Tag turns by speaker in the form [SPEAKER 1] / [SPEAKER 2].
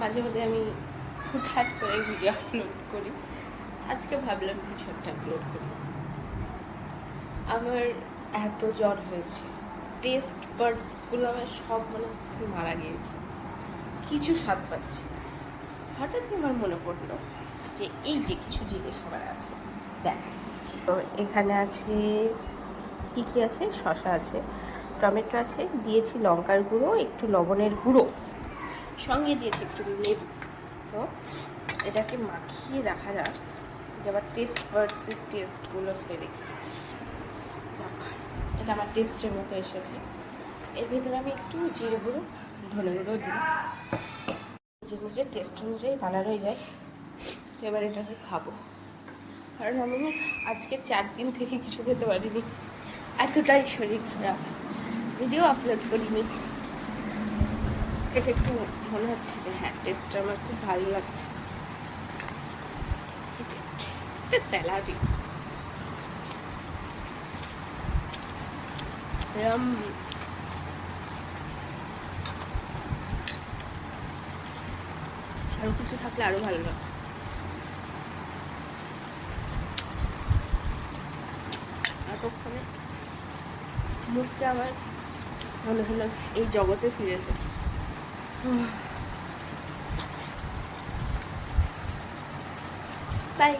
[SPEAKER 1] মাঝে মধ্যে আমি হুটহাট করে ভিডিও আপলোড করি। আজকে ভাবলাম কিছু একটা আপলোড করি আমার এত জ্বর হয়েছে। টেস্ট বার্ডসগুলো আমার সব মনে হচ্ছে মারা গিয়েছে। কিছু স্বাদ পাচ্ছি না। হঠাৎ আমার মনে পড়ল যে এই যে কিছু জিনিস আমার আছে, দেখ। তো এখানে আছে, কি কি আছে? শশা আছে, টমেটো আছে, দিয়েছি লঙ্কার গুঁড়ো, একটু লবণের গুঁড়ো। সঙ্গে দিয়েছি একটু লেবু। তো এটাকে মাখিয়ে দেখা যাক। যে আবার টেস্ট বার্ডসের টেস্টগুলো ফেলে যাক, এটা আমার টেস্টের মতো এসেছে। এর ভিতরে আমি একটু জিরে গুঁড়ো, ধনে গুঁড়ো দিই। নিজের নিজের টেস্ট অনুযায়ী বানানোই যায়। তো এবার এটাকে খাব। কারণ আমি আজকে চার দিন থেকে কিছু খেতে পারিনি। এতটাই শরীর খারাপ। ভিডিও আপলোড করিনি। এটা একটু মনে হচ্ছে যে হ্যাঁ টেস্টটা আমার খুব ভালো লাগছে। এটা স্যালাডই এরম আরও কিছু থাকলে আরও ভালো লাগে এতক্ষণে মুখটা আমার মনে হলো এই জগতে ফিরেছে 拜。